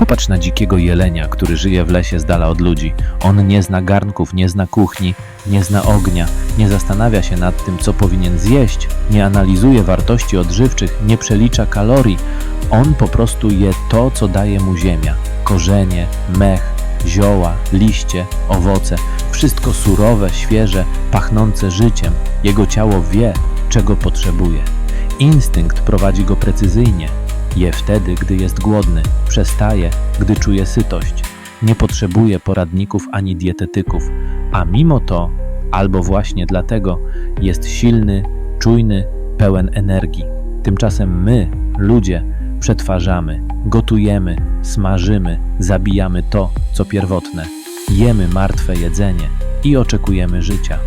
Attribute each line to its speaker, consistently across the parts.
Speaker 1: Popatrz na dzikiego jelenia, który żyje w lesie z dala od ludzi. On nie zna garnków, nie zna kuchni, nie zna ognia, nie zastanawia się nad tym, co powinien zjeść, nie analizuje wartości odżywczych, nie przelicza kalorii. On po prostu je to, co daje mu ziemia: korzenie, mech, zioła, liście, owoce. Wszystko surowe, świeże, pachnące życiem. Jego ciało wie, czego potrzebuje. Instynkt prowadzi go precyzyjnie. Je wtedy, gdy jest głodny, przestaje, gdy czuje sytość. Nie potrzebuje poradników ani dietetyków, a mimo to, albo właśnie dlatego, jest silny, czujny, pełen energii. Tymczasem my, ludzie, przetwarzamy, gotujemy, smażymy, zabijamy to, co pierwotne. Jemy martwe jedzenie i oczekujemy życia.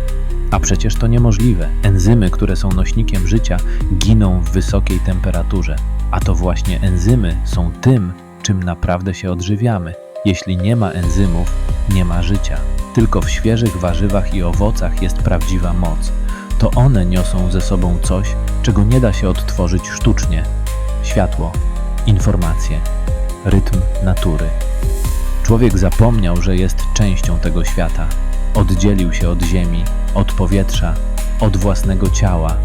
Speaker 1: A przecież to niemożliwe. Enzymy, które są nośnikiem życia, giną w wysokiej temperaturze. A to właśnie enzymy są tym, czym naprawdę się odżywiamy. Jeśli nie ma enzymów, nie ma życia. Tylko w świeżych warzywach i owocach jest prawdziwa moc. To one niosą ze sobą coś, czego nie da się odtworzyć sztucznie. Światło, informacje, rytm natury. Człowiek zapomniał, że jest częścią tego świata. Oddzielił się od ziemi, od powietrza, od własnego ciała.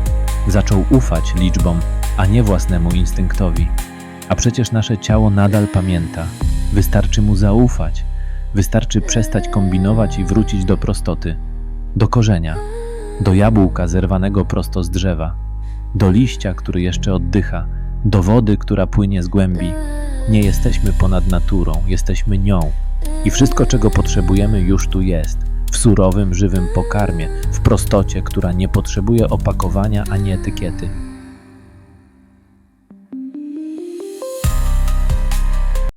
Speaker 1: Zaczął ufać liczbom, a nie własnemu instynktowi. A przecież nasze ciało nadal pamięta. Wystarczy mu zaufać. Wystarczy przestać kombinować i wrócić do prostoty, do korzenia, do jabłka zerwanego prosto z drzewa, do liścia, który jeszcze oddycha, do wody, która płynie z głębi. Nie jesteśmy ponad naturą, jesteśmy nią. I wszystko, czego potrzebujemy, już tu jest. W surowym, żywym pokarmie, w prostocie, która nie potrzebuje opakowania ani etykiety.